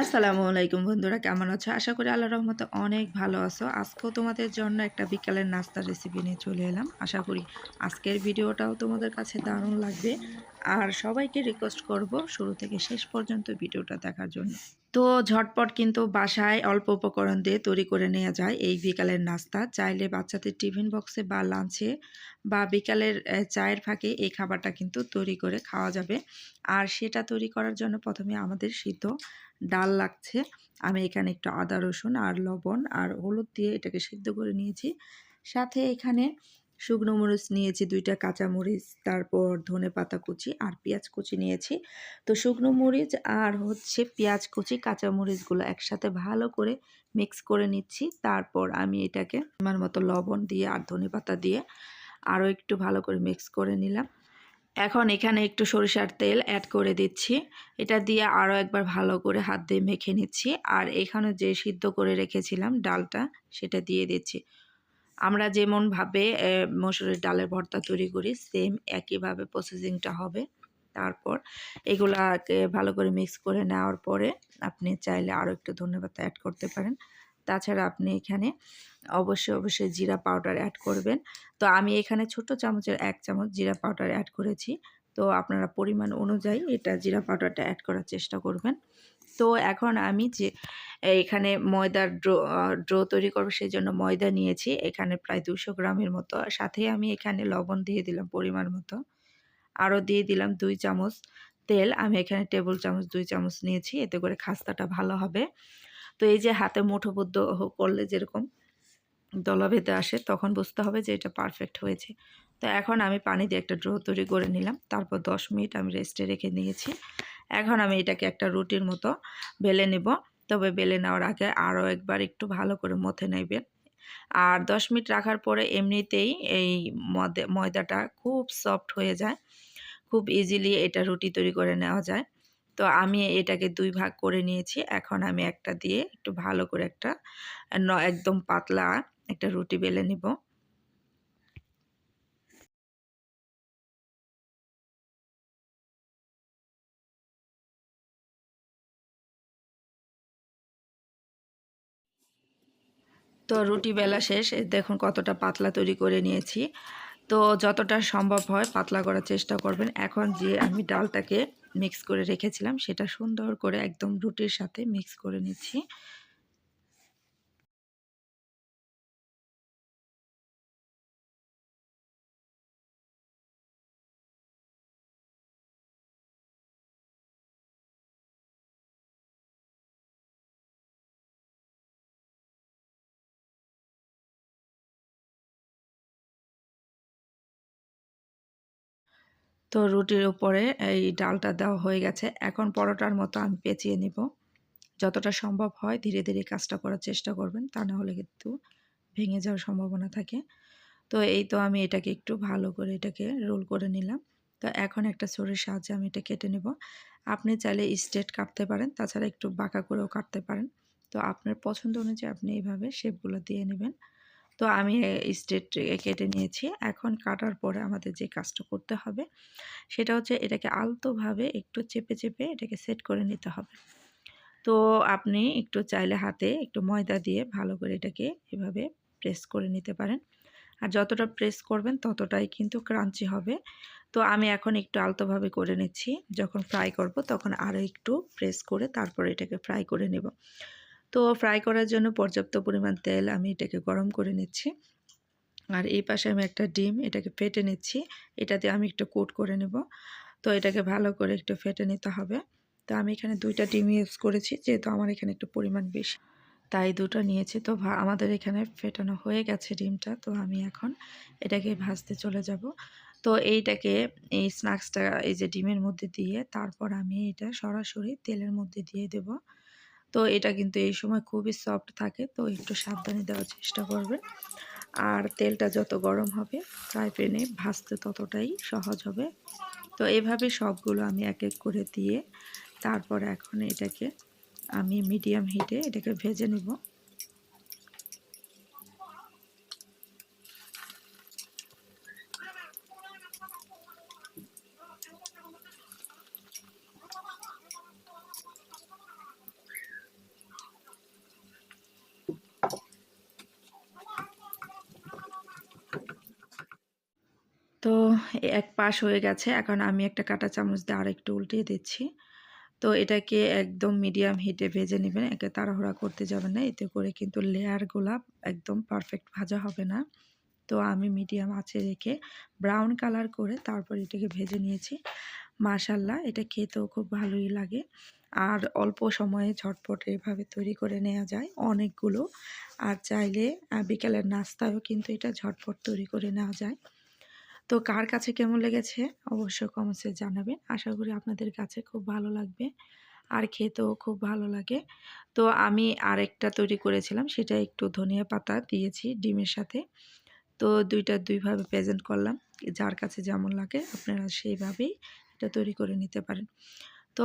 আসসালামু আলাইকুম বন্ধুরা, কেমন আছো? আশা করি আল্লাহ রহমতে অনেক ভালো আছো। আজকেও তোমাদের জন্য একটা বিকালের নাস্তার রেসিপি নিয়ে চলে এলাম। আশা করি আজকের ভিডিওটাও তোমাদের কাছে দারুণ লাগবে। আর সবাইকে রিকোয়েস্ট করব শুরু থেকে শেষ পর্যন্ত ভিডিওটা দেখার জন্য। তো ঝটপট কিন্তু বাসায় অল্প উপকরণ দিয়ে তৈরি করে নেওয়া যায় এই বিকালের নাস্তা। চাইলে বাচ্চাদের টিফিন বক্সে বা লাঞ্চে বা বিকালের চায়ের ফাঁকে এই খাবারটা কিন্তু তৈরি করে খাওয়া যাবে। আর সেটা তৈরি করার জন্য প্রথমে আমাদের সিদ্ধ ডাল লাগছে। আমি এখানে একটু আদা রসুন আর লবণ আর হলুদ দিয়ে এটাকে সিদ্ধ করে নিয়েছি। সাথে এখানে শুকনো মরিচ নিয়েছি, দুইটা কাঁচা মরিচ, তারপর ধনে পাতা কুচি আর পেঁয়াজ কুচি নিয়েছি। তো শুকনো মরিচ আর হচ্ছে পেঁয়াজ কুচি, কাঁচা মরিচগুলো একসাথে ভালো করে মিক্স করে নিচ্ছি। তারপর আমি এটাকে আমার মতো লবণ দিয়ে আর ধনে পাতা দিয়ে আরও একটু ভালো করে মিক্স করে নিলাম। এখন এখানে একটু সরিষার তেল অ্যাড করে দিচ্ছি। এটা দিয়ে আরও একবার ভালো করে হাত দিয়ে মেখে নিচ্ছি। আর এখানে যে সিদ্ধ করে রেখেছিলাম ডালটা, সেটা দিয়ে দিচ্ছি। আমরা যেমনভাবে মসুরের ডালের ভর্তা তৈরি করি সেম একইভাবে প্রসেসিংটা হবে। তারপর এগুলাকে ভালো করে মিক্স করে নেওয়ার পরে আপনি চাইলে আরও একটু ধন্যবাদ অ্যাড করতে পারেন। তাছাড়া আপনি এখানে অবশ্যই অবশ্যই জিরা পাউডার অ্যাড করবেন। তো আমি এখানে ছোট চামচের এক চামচ জিরা পাউডার অ্যাড করেছি। তো আপনারা পরিমাণ অনুযায়ী এটা জিরা পাউডারটা অ্যাড করার চেষ্টা করবেন। তো এখন আমি যে এখানে ময়দার ড্রো ড্রো তৈরি করব সেই জন্য ময়দা নিয়েছি। এখানে প্রায় দুশো গ্রামের মতো। সাথে আমি এখানে লবণ দিয়ে দিলাম পরিমাণ মতো। আরও দিয়ে দিলাম দুই চামচ তেল। আমি এখানে টেবিল চামচ, দুই চামচ নিয়েছি। এতে করে খাস্তাটা ভালো হবে। তো এই যে হাতে মুঠোবদ্ধ করলে যেরকম দলা আসে, তখন বুঝতে হবে যে এটা পারফেক্ট হয়েছে। তো এখন আমি পানি দিয়ে একটা ড্রো তৈরি করে নিলাম, তারপর দশ মিনিট আমি রেস্টে রেখে নিয়েছি। এখন আমি এটাকে একটা রুটির মতো বেলে নেব, তবে বেলে নেওয়ার আগে আরও একবার একটু ভালো করে মথে নেবেন। আর দশ মিনিট রাখার পরে এমনিতেই এই ময়দা- ময়দাটা খুব সফট হয়ে যায়, খুব ইজিলি এটা রুটি তৈরি করে নেওয়া যায়। তো আমি এটাকে দুই ভাগ করে নিয়েছি, এখন আমি একটা দিয়ে একটু ভালো করে একটা একদম পাতলা একটা রুটি বেলে নিব। তো রুটি বেলা শেষ দেখুন কতটা পাতলা তৈরি করে নিয়েছি। তো যতটা সম্ভব হয় পাতলা করার চেষ্টা করবেন। এখন যে আমি ডালটাকে মিক্স করে রেখেছিলাম, সেটা সুন্দর করে একদম রুটির সাথে মিক্স করে নিচ্ছি। তো রুটির উপরে এই ডালটা দেওয়া হয়ে গেছে। এখন পরোটার মতো আমি পেঁচিয়ে নিব। যতটা সম্ভব হয় ধীরে ধীরে কাজটা করার চেষ্টা করবেন, তা না হলে কিন্তু ভেঙে যাওয়ার সম্ভাবনা থাকে। তো এই তো আমি এটাকে একটু ভালো করে এটাকে রোল করে নিলাম। তো এখন একটা ছুরির সাহায্যে আমি এটা কেটে নেব। আপনি চাইলে স্ট্রেট কাটতে পারেন, তাছাড়া একটু বাঁকা করেও কাটতে পারেন। তো আপনার পছন্দ অনুযায়ী আপনি এইভাবে শেপগুলো দিয়ে নেবেন। তো আমি স্ট্রেট কেটে নিয়েছি। এখন কাটার পরে আমাদের যে কাজটা করতে হবে, সেটা হচ্ছে এটাকে আলতোভাবে একটু চেপে চেপে এটাকে সেট করে নিতে হবে। তো আপনি একটু চাইলে হাতে একটু ময়দা দিয়ে ভালো করে এটাকে এভাবে প্রেস করে নিতে পারেন। আর যতটা প্রেস করবেন ততটাই কিন্তু ক্রাঞ্চি হবে। তো আমি এখন একটু আলতোভাবে করে নিচ্ছি। যখন ফ্রাই করব তখন আরও একটু প্রেস করে তারপর এটাকে ফ্রাই করে নেব। তো ফ্রাই করার জন্য পর্যাপ্ত পরিমাণ তেল আমি এটাকে গরম করে নিচ্ছি। আর এই পাশে আমি একটা ডিম, এটাকে ফেটে নিচ্ছি। এটাতে আমি একটু কোট করে নেব। তো এটাকে ভালো করে একটু ফেটে নিতে হবে। তো আমি এখানে দুইটা ডিম ইউজ করেছি, যেহেতু আমার এখানে একটু পরিমাণ বেশি। তাই দুটো নিয়েছি। তো আমাদের এখানে ফেটানো হয়ে গেছে ডিমটা। তো আমি এখন এটাকে ভাজতে চলে যাব। তো এইটাকে এই স্ন্যাক্সটা এই যে ডিমের মধ্যে দিয়ে, তারপর আমি এটা সরাসরি তেলের মধ্যে দিয়ে দেব। তো এটা কিন্তু এই সময় খুবই সফট থাকে, তো একটু সাবধানে দেওয়ার চেষ্টা করবেন। আর তেলটা যত গরম হবে ফ্রাই প্যানে ভাজতে ততটাই সহজ হবে। তো এভাবে সবগুলো আমি এক এক করে দিয়ে, তারপর এখন এটাকে আমি মিডিয়াম হিটে এটাকে ভেজে নেব। এক পাশ হয়ে গেছে। এখন আমি একটা কাঁটা চামচ দিয়ে আর একটু উল্টিয়ে দিচ্ছি। তো এটাকে একদম মিডিয়াম হিটে ভেজে নেবেন। একে তাড়াহুড়া করতে যাবেন না। এতে করে কিন্তু লেয়ারগুলা একদম পারফেক্ট ভাজা হবে না। তো আমি মিডিয়াম আঁচে রেখে ব্রাউন কালার করে তারপর এটাকে ভেজে নিয়েছি। মাশাল্লাহ এটা খেতেও খুব ভালোই লাগে। আর অল্প সময়ে ঝটপট এভাবে তৈরি করে নেওয়া যায় অনেকগুলো। আর চাইলে বিকেলের নাস্তায়ও কিন্তু এটা ঝটপট তৈরি করে নেওয়া যায়। তো কার কাছে কেমন লেগেছে? অবশ্যই কমেন্টসে জানাবেন। আশা করি আপনাদের কাছে খুব ভালো লাগবে আর খেতেও খুব ভালো লাগে। তো আমি আরেকটা তৈরি করেছিলাম, সেটা একটু ধনিয়া পাতা দিয়েছি ডিমের সাথে। তো দুইটা দুইভাবে প্রেজেন্ট করলাম, যার কাছে যেমন লাগে আপনারা সেইভাবেই এটা তৈরি করে নিতে পারেন। তো